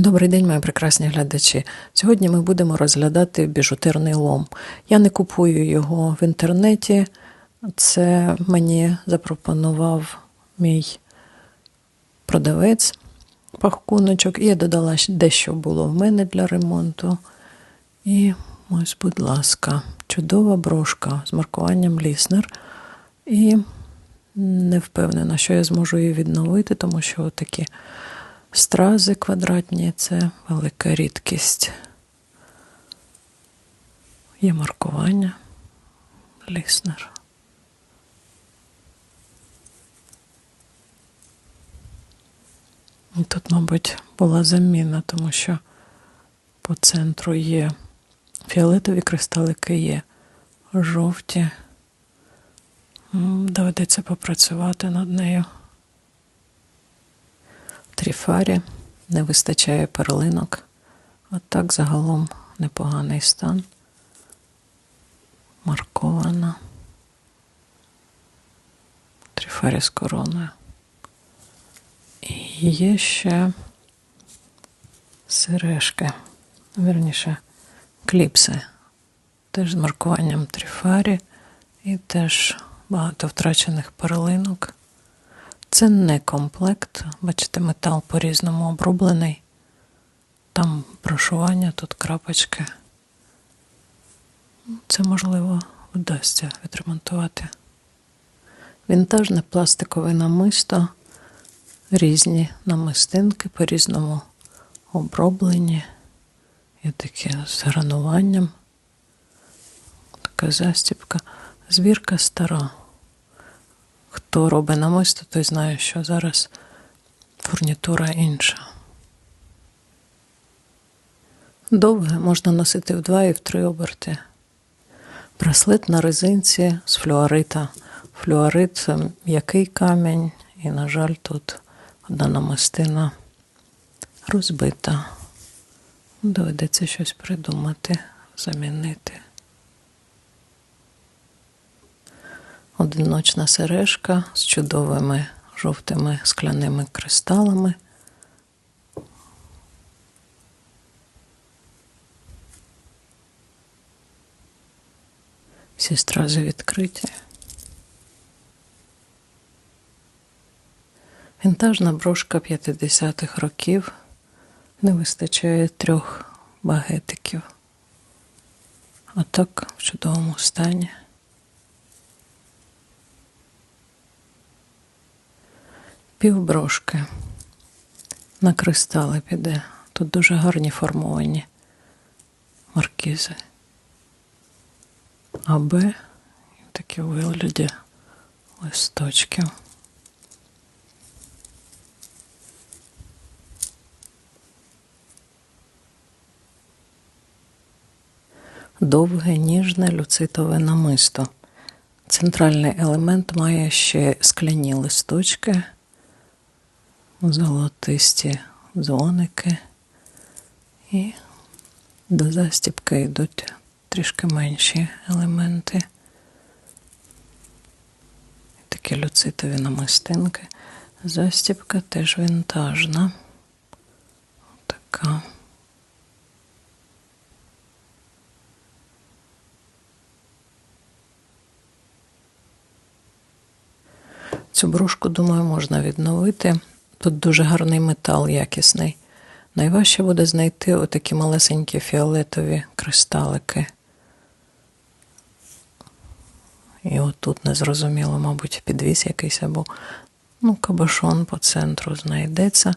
Добрий день, мої прекрасні глядачі. Сьогодні ми будемо розглядати біжутерний лом. Я не купую його в інтернеті. Це мені запропонував мій продавець пакуночок. І я додала дещо було в мене для ремонту. І ось, будь ласка, чудова брошка з маркуванням Ліснер. І не впевнена, що я зможу її відновити, тому що такі стрази квадратні це велика рідкість. Є маркування Ліснер. І Тут, мабуть, була заміна, тому що по центру є фіолетові кристалики, є жовті. Доведеться попрацювати над нею. Тріфарі не вистачає перлинок. От так загалом непоганий стан. Маркована. Тріфарі з короною. І є ще сережки, вірніше, кліпси. Теж з маркуванням тріфарі і теж багато втрачених перлинок. Це не комплект. Бачите, метал по-різному оброблений. Там брошування, тут крапочки. Це можливо вдасться відремонтувати. Вінтажне пластикове намисто, різні намистинки по-різному оброблені. Є такі з грануванням. Така застібка. Збірка стара. Хто робить намисто, той знає, що зараз фурнітура інша. Довге можна носити в два і в три оберти. Браслет на резинці з флюорита. Флюорит м'який камінь, і, на жаль, тут одна намистина розбита. Доведеться щось придумати, замінити. Одиночна сережка з чудовими жовтими скляними кристалами. Всі стрази відкриті. Вінтажна брошка 50-х років. Не вистачає трьох багетиків. Отак в чудовому стані. Півброшки на кристали піде. Тут дуже гарні формовані маркізи. АБ такі вигляді листочків. Довге ніжне люцитове намисто. Центральний елемент має ще скляні листочки, золотисті дзвоники, і до застібки йдуть трішки менші елементи. Такі люцитові намистинки. Застібка теж вінтажна. Така. Цю брошку, думаю, можна відновити. Тут дуже гарний метал якісний. Найважче буде знайти отакі малесенькі фіолетові кристалики. І отут незрозуміло, мабуть, підвіс якийсь або ну, кабашон по центру знайдеться.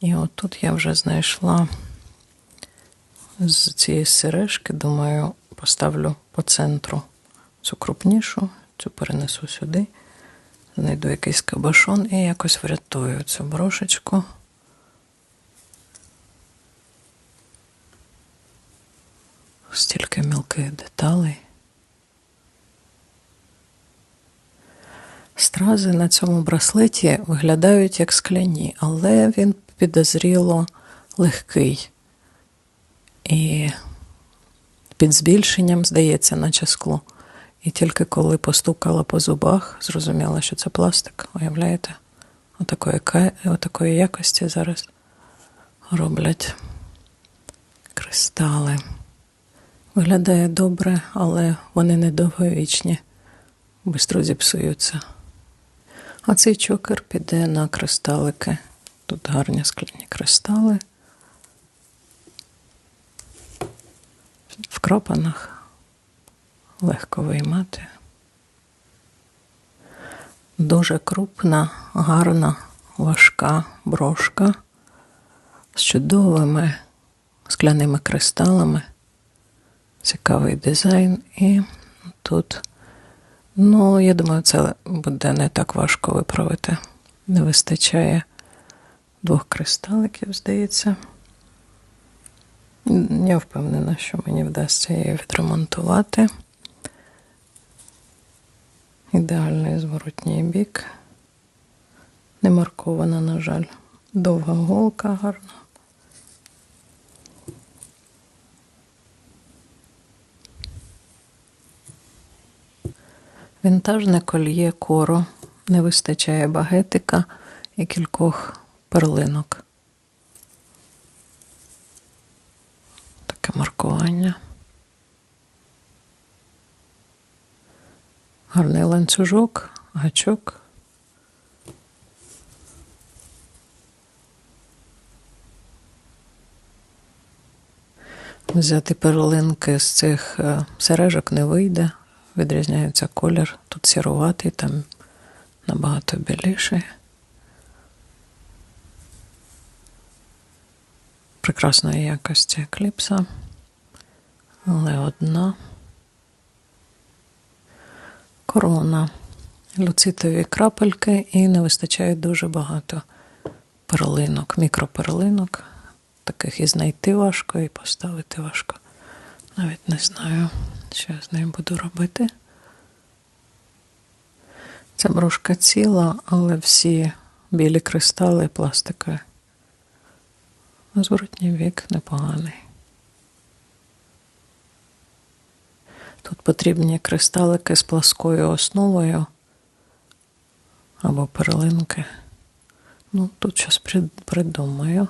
І отут я вже знайшла з цієї сережки, думаю, поставлю по центру цю крупнішу, цю перенесу сюди, знайду якийсь кабашон і якось врятую цю брошечку. Стільки мілких деталей. Стрази на цьому браслеті виглядають як скляні, але він підозріло легкий. І під збільшенням, здається, наче скло. І тільки коли постукала по зубах, зрозуміла, що це пластик, уявляєте? Отакої, отакої якості зараз роблять кристали. Виглядає добре, але вони недовговічні, швидко зіпсуються. А цей чокер піде на кристалики. Тут гарні скляні кристали. В кропанах легко виймати. Дуже крупна, гарна, важка брошка з чудовими скляними кристалами. Цікавий дизайн. І тут, ну, я думаю, це буде не так важко виправити. Не вистачає двох кристаликів, здається. Я впевнена, що мені вдасться її відремонтувати. Ідеальний зворотній бік. Не маркована, на жаль. Довга голка гарна. Вінтажне кольє коро. Не вистачає багетика і кількох перлинок. Таке маркування. Гарний ланцюжок, гачок. Взяти перлинки з цих е, сережок не вийде, відрізняється колір. Тут сіруватий, там набагато біліший. Прекрасної якості кліпса, але одна корона, люцитові крапельки і не вистачає дуже багато перлинок, мікроперлинок. Таких і знайти важко, і поставити важко. Навіть не знаю, що я з нею буду робити. Ця брошка ціла, але всі білі кристали пластикові. Зворотній вік непоганий. Тут потрібні кристалики з пласкою основою або перлинки. Ну, тут щось придумаю.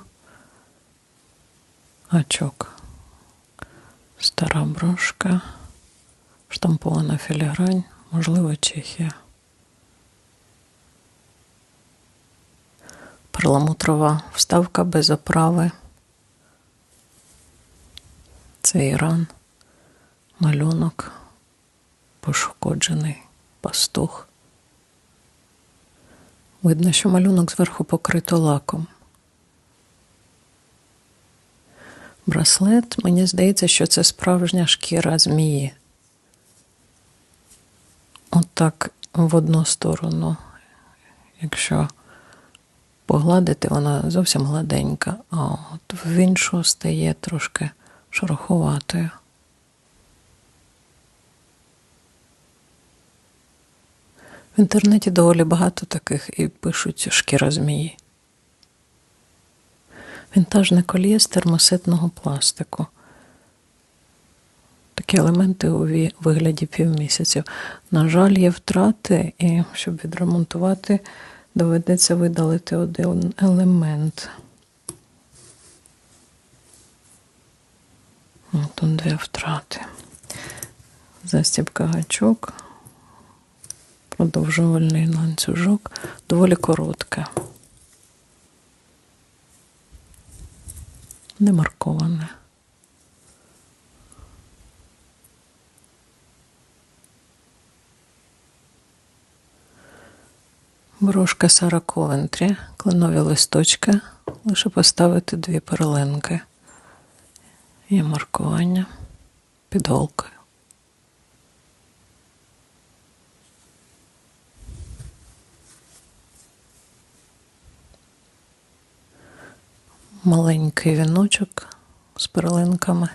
Гачок. Стара брошка, штампована філігрань, можливо, Чехія. Перламутрова вставка без оправи. Це Іран, малюнок, пошкоджений пастух. Видно, що малюнок зверху покрито лаком. Браслет, мені здається, що це справжня шкіра змії. Отак в одну сторону, якщо погладити, вона зовсім гладенька, а от в іншу стає трошки шороховатою. В інтернеті доволі багато таких і пишуть шкіра змії. Вінтажне кольє з термосетного пластику. Такі елементи у вигляді півмісяців. На жаль, є втрати, і щоб відремонтувати, доведеться видалити один елемент. Тут дві втрати. Застібка гачок, продовжувальний ланцюжок, доволі коротке. Не марковане. Брошка Сара Ковентрі, кленові листочки, лише поставити дві перлинки. Є маркування під Маленький віночок з перлинками.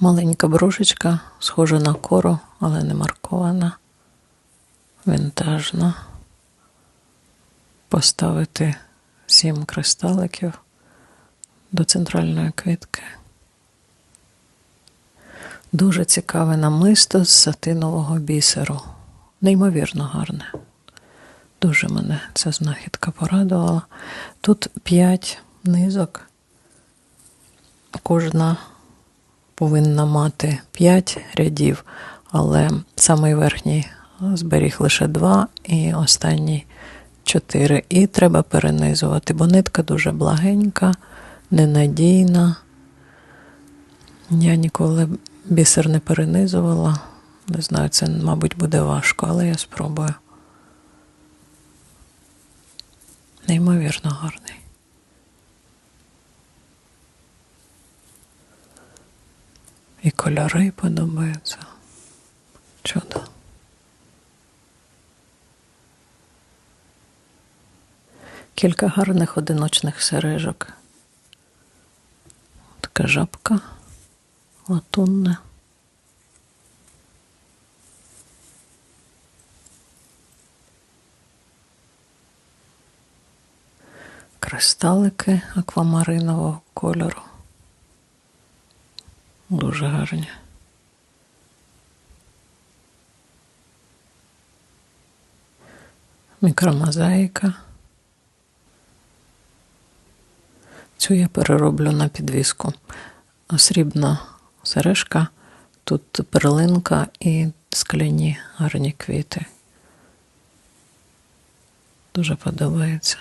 Маленька брошечка, схожа на кору, але не маркована, вінтажна. Поставити сім кристаликів до центральної квітки. Дуже цікаве намисто з сатинового бісеру. Неймовірно гарне. Дуже мене ця знахідка порадувала. Тут п'ять низок. Кожна повинна мати п'ять рядів, але самий верхній зберіг лише два і останній чотири. І треба перенизувати, бо нитка дуже благенька, ненадійна. Я ніколи бісер не перенизувала. Не знаю, це, мабуть, буде важко, але я спробую. Неймовірно гарний. І кольори подобаються. Чудо. Кілька гарних одиночних сережок. Така жабка латунна. Кристалики аквамаринового кольору. Дуже гарні. Мікромозаїка. Цю я перероблю на підвіску. Срібна сережка, тут перлинка і скляні гарні квіти. Дуже подобається.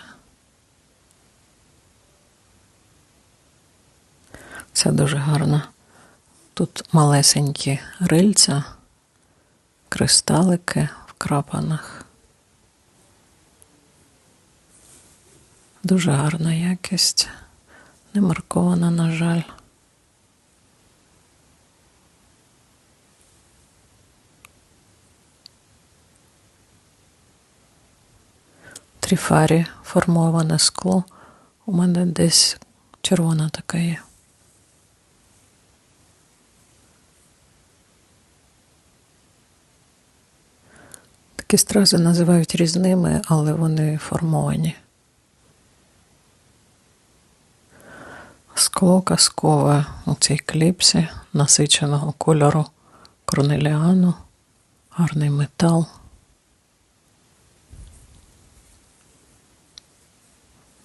Це дуже гарно. Тут малесенькі рильця, кристалики в крапанах. Дуже гарна якість. Не маркована, на жаль. Тріфарі формоване скло. У мене десь червона така є. Такі стрази називають різними, але вони формовані. Скло казкове у цій кліпсі насиченого кольору корнеліану, гарний метал.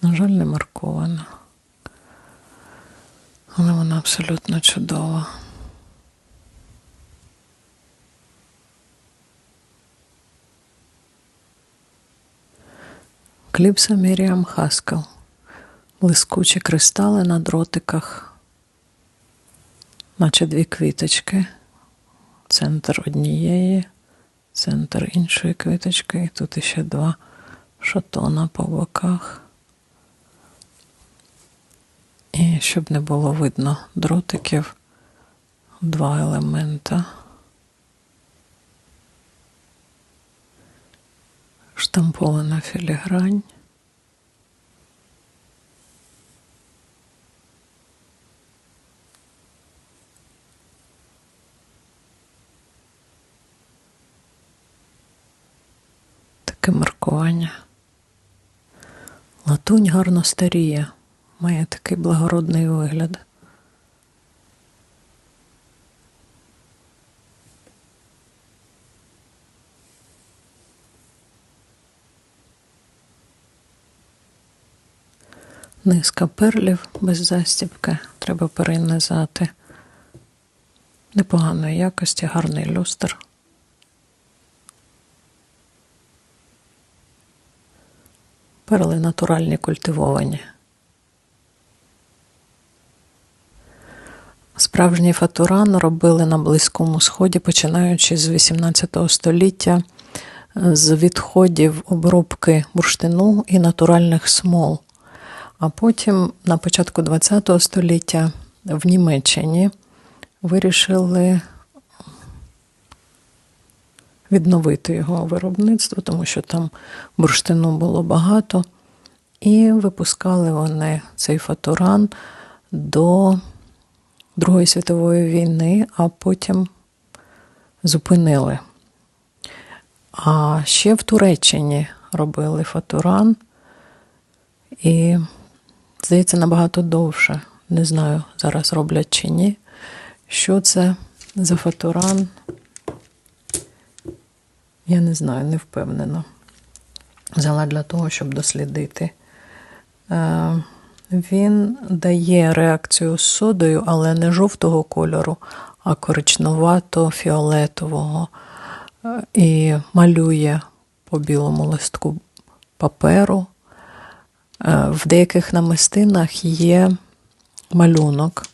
На жаль, не маркована. Але вона абсолютно чудова. Кліпса Міріам Хаскел. Блискучі кристали на дротиках, наче дві квіточки. Центр однієї, центр іншої квіточки, і тут іще два шатона по боках. І щоб не було видно дротиків, два елемента. Штампована філігрань. Таке маркування. Латунь гарно старіє, має такий благородний вигляд. Низка перлів без застібки, треба перенизати. Непоганої якості, гарний люстр. Перли натуральні культивовані. Справжній фатуран робили на Близькому Сході, починаючи з 18 століття з відходів обробки бурштину і натуральних смол. А потім, на початку ХХ століття, в Німеччині вирішили відновити його виробництво, тому що там бурштину було багато. І випускали вони цей фатуран до Другої світової війни, а потім зупинили. А ще в Туреччині робили фатуран, і, здається, набагато довше. Не знаю, зараз роблять чи ні. Що це за фатуран? Я не знаю, не впевнена. взяла для того, щоб дослідити. Е, Він дає реакцію з содою, але не жовтого кольору, а коричнувато-фіолетового. Е, І малює по білому листку паперу. Е, В деяких намистинах є малюнок.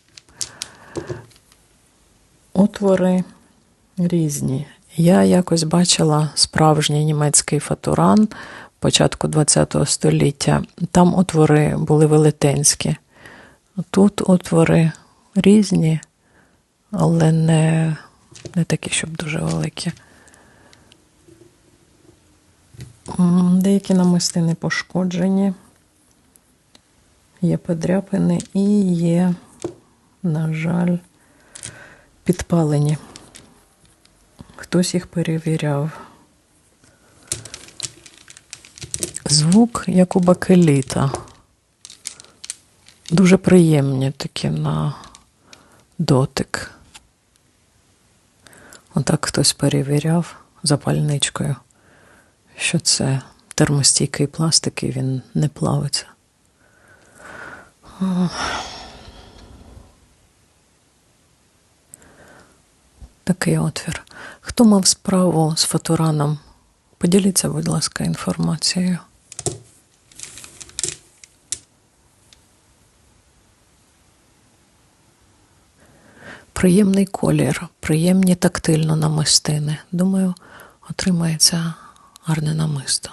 Отвори різні. Я якось бачила справжній німецький фатуран початку ХХ століття. Там отвори були велетенські. Тут отвори різні, але не, не такі, щоб дуже великі. Деякі намистини пошкоджені, є подряпини і є, на жаль, підпалені. Хтось їх перевіряв. Звук як у бакеліта. Дуже приємні такі на дотик. Отак хтось перевіряв запальничкою, що це термостійкий пластик і він не плавиться. Такий отвір. Хто мав справу з фотораном? Поділіться, будь ласка, інформацією. Приємний колір, приємні тактильно намистини. Думаю, отримається гарне намисто.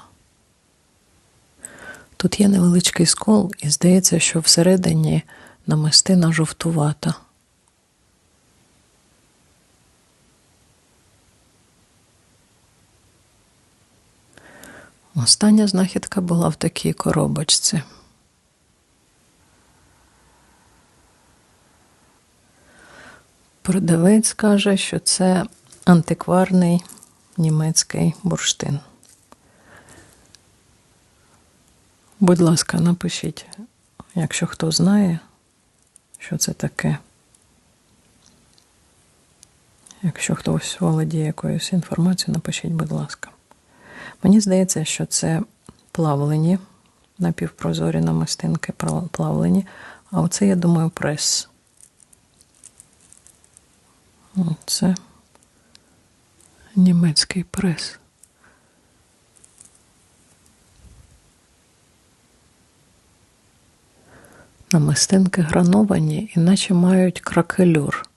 Тут є невеличкий скол, і здається, що всередині намистина жовтувата. Остання знахідка була в такій коробочці. Продавець каже, що це антикварний німецький бурштин. Будь ласка, напишіть, якщо хто знає, що це таке. Якщо хтось володіє якоюсь інформацією, напишіть, будь ласка. Мені здається, що це плавлені, напівпрозорі намистинки плавлені, а оце, я думаю, прес. Це німецький прес. Намистинки грановані, іначе мають кракелюр.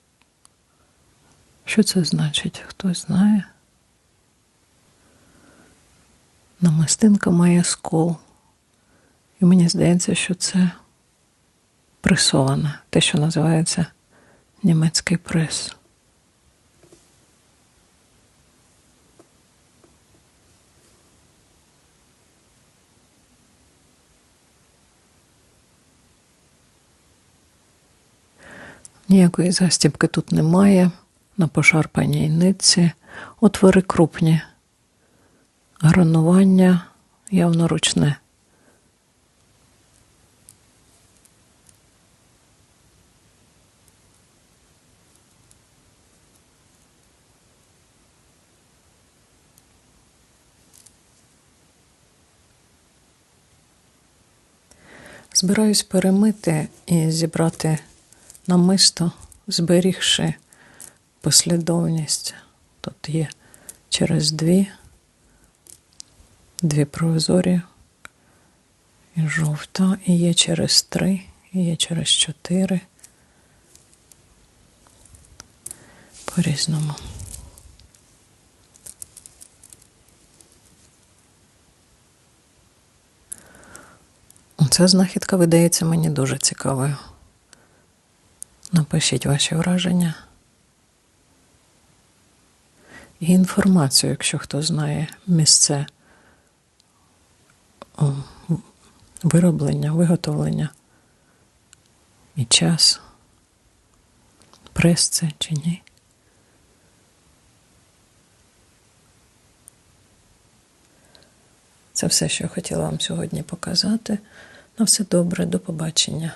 Що це значить? Хтось знає? Намистинка має скол. І мені здається, що це пресоване, те, що називається німецький прес. Ніякої застібки тут немає, на пошарпаній нитці, отвори крупні, гранування явно ручне. Збираюсь перемити і зібрати намисто, зберігши послідовність. Тут є через дві, дві прозорі і жовта, і є через три, і є через чотири. По-різному. Ця знахідка видається мені дуже цікавою. Напишіть ваші враження. І інформацію, якщо хто знає місце вироблення, виготовлення і час, прес це чи ні. Це все, що я хотіла вам сьогодні показати. На все добре, до побачення.